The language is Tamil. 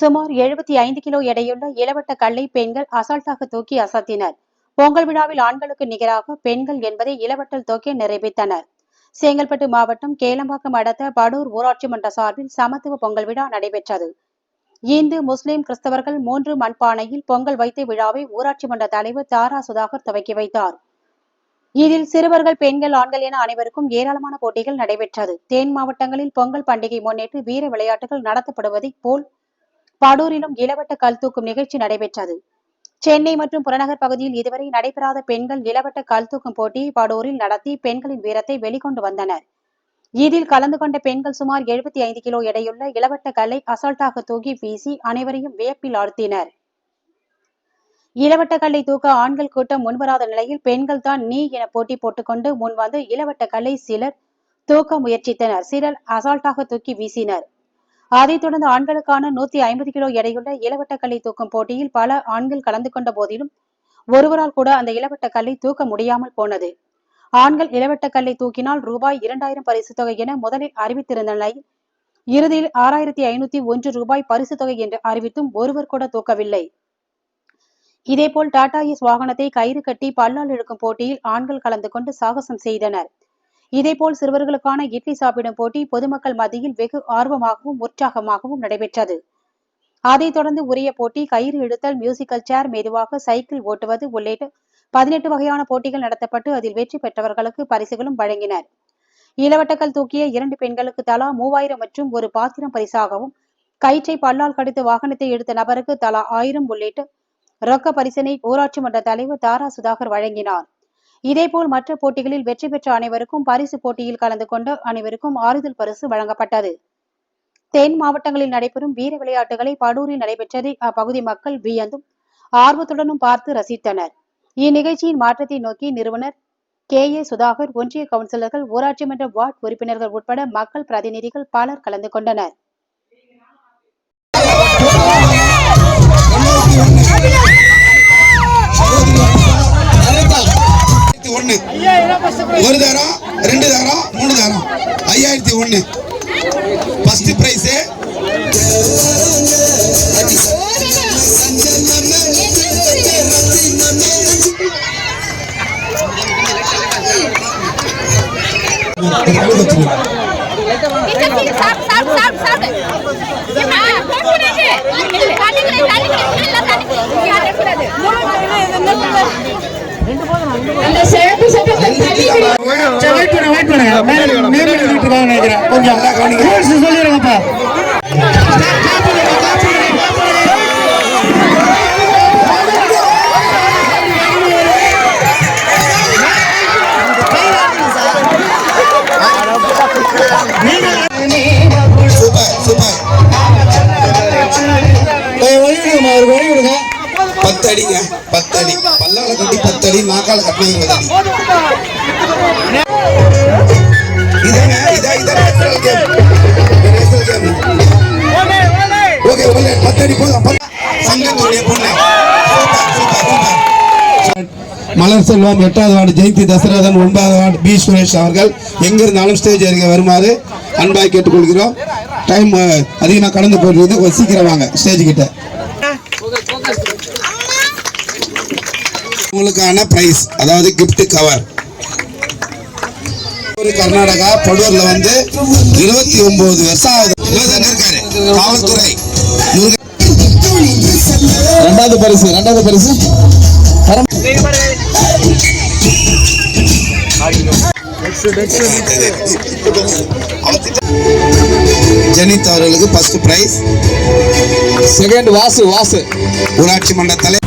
சுமார் எழுபத்தி ஐந்து கிலோ எடையுள்ள இளவட்ட கல்லை பெண்கள் அசால்ட்டாக தூக்கி அசத்தினர். பொங்கல் விழாவில் ஆண்களுக்கு நிகராக பெண்கள் என்பதை இளவட்டல் தூக்கி நிரூபித்தனர். செங்கல்பட்டு மாவட்டம் கேளம்பாக்கம் அடுத்த படூர் ஊராட்சி மன்ற சார்பில் சமத்துவ பொங்கல் விழா நடைபெற்றது. இந்து முஸ்லிம் கிறிஸ்தவர்கள் மூன்று மண்பானையில் பொங்கல் வைத்த விழாவை ஊராட்சி மன்ற தலைவர் தாரா சுதாகர் துவக்கி வைத்தார். இதில் சிறுவர்கள் பெண்கள் ஆண்கள் என அனைவருக்கும் ஏராளமான போட்டிகள் நடைபெற்றது. தேன் மாவட்டங்களில் பொங்கல் பண்டிகை முன்னிட்டு வீர விளையாட்டுகள் நடத்தப்படுவதைப் போல் படூரிலும் இளவட்ட கல் தூக்கும் நிகழ்ச்சி நடைபெற்றது. சென்னை மற்றும் புறநகர் பகுதியில் இதுவரை நடைபெறாத பெண்கள் இளவட்ட கல் தூக்கும் போட்டியை படூரில் நடத்தி பெண்களின் வீரத்தை வெளிக்கொண்டு வந்தனர். இதில் கலந்து கொண்ட பெண்கள் சுமார் எழுபத்தி ஐந்து கிலோ எடையுள்ள இளவட்ட கல்லை அசால்ட்டாக தூக்கி வீசி அனைவரையும் வியப்பில் ஆழ்த்தினர். இளவட்ட கல்லை தூக்க ஆண்கள் கூட்டம் முன்வராத நிலையில் பெண்கள் தான் நீ என போட்டி போட்டுக்கொண்டு முன்வந்து இளவட்ட கல்லை சிலர் தூக்க முயற்சித்தனர். சிலர் அசால்ட்டாக தூக்கி வீசினர். அதைத் தொடர்ந்து ஆண்களுக்கான நூத்தி ஐம்பது கிலோ எடையுள்ள இளவட்ட கல்லை தூக்கும் போட்டியில் பல ஆண்கள் கலந்து கொண்ட போதிலும் ஒருவரால் கூட அந்த இளவட்ட கல்லை தூக்க முடியாமல் போனது. ஆண்கள் இளவட்ட கல்லை தூக்கினால் ரூபாய் இரண்டாயிரம் பரிசு தொகை என முதலில் அறிவித்திருந்த நிலையில் இறுதியில் ஆறாயிரத்தி ஐநூத்தி ஒன்று ரூபாய் பரிசு தொகை என்று அறிவித்தும் ஒருவர் கூட தூக்கவில்லை. இதேபோல் டாடா எஸ் வாகனத்தை கயிறு கட்டி பல்லால் இழுக்கும் போட்டியில் ஆண்கள் கலந்து கொண்டு சாகசம் செய்தனர். இதேபோல் சிறுவர்களுக்கான இட்லி சாப்பிடும் போட்டி பொதுமக்கள் மத்தியில் வெகு ஆர்வமாகவும் உற்சாகமாகவும் நடைபெற்றது. அதைத் தொடர்ந்து உரிய போட்டி கயிறு இழுத்தல் மியூசிக்கல் சேர் மெதுவாக சைக்கிள் ஓட்டுவது உள்ளிட்ட பதினெட்டு வகையான போட்டிகள் நடத்தப்பட்டு அதில் வெற்றி பெற்றவர்களுக்கு பரிசுகளும் வழங்கினர். இளவட்டக்கல் தூக்கிய இரண்டு பெண்களுக்கு தலா மூவாயிரம் மற்றும் ஒரு பாத்திரம் பரிசாகவும் கயிற்றை பல்லால் கடித்து வாகனத்தை எடுத்த நபருக்கு தலா ஆயிரம் உள்ளிட்ட ரொக்க பரிசனை ஊராட்சி மன்ற தலைவர் தாரா சுதாகர் வழங்கினார். இதேபோல் மற்ற போட்டிகளில் வெற்றி பெற்ற அனைவருக்கும் பரிசு போட்டியில் கலந்து கொண்ட அனைவருக்கும் ஆறுதல் பரிசு வழங்கப்பட்டது. தென் மாவட்டங்களில் நடைபெறும் வீர விளையாட்டுகளை படூரில் நடைபெற்றதை அப்பகுதி மக்கள் வியந்தும் ஆர்வத்துடனும் பார்த்து ரசித்தனர். இந்நிகழ்ச்சியின் மாற்றத்தை நோக்கி நிறுவனர் கே. ஏ. சுதாகர் ஒன்றிய கவுன்சிலர்கள் ஊராட்சி மன்ற வார்டு உறுப்பினர்கள் உட்பட மக்கள் பிரதிநிதிகள் பலர் கலந்து கொண்டனர். தரம் ஐயாயிரத்தி ஒண்ணு. ஃபர்ஸ்ட் பிரைஸ் சாப்பிடு எல்லாம் யாரும் பண்ணுங்க, wait பண்ணுங்க. நினைக்கிறேன். கொஞ்சம் rules சொல்லிடுங்கப்பா. அடிங்க பத்து அடி பல்லால கட்டி பத்து அடி நாக்கால கட்டினா இருபது அடி. இதாங்க இதா இதா national game national game okay okay பத்து அடி போதும். சங்கத்துடைய பொண்ணு. மலர் செல்வம் எட்டாவது வார்டு ஜெயந்தி தசரதன் ஒன்பதாவது வார்டு பி சுரேஷ் அவர்கள். எங்க இருந்தாலும் ஸ்டேஜ் அருகே வருமாறு அன்பாய் கேட்டுக்கொள்கிறோம். டைம் அதிகமாக கடந்து போயிடுது கொஞ்சம் சீக்கிரம் வாங்க ஸ்டேஜ் கிட்ட. உங்களுக்கான பிரைஸ் அதாவது கிஃப்ட் கவர் கர்நாடகா படூர்ல வந்து இருபத்தி ஒன்பது வருஷம் ஆகுது. இருக்காரு. காவல்துறை. முருகன். ரெண்டாவது பரிசு ரெண்டாவது பரிசு. ஜெனித் அவர்களுக்கு first prize second Vasu Vasu. ஊராட்சி மன்ற தலைவர்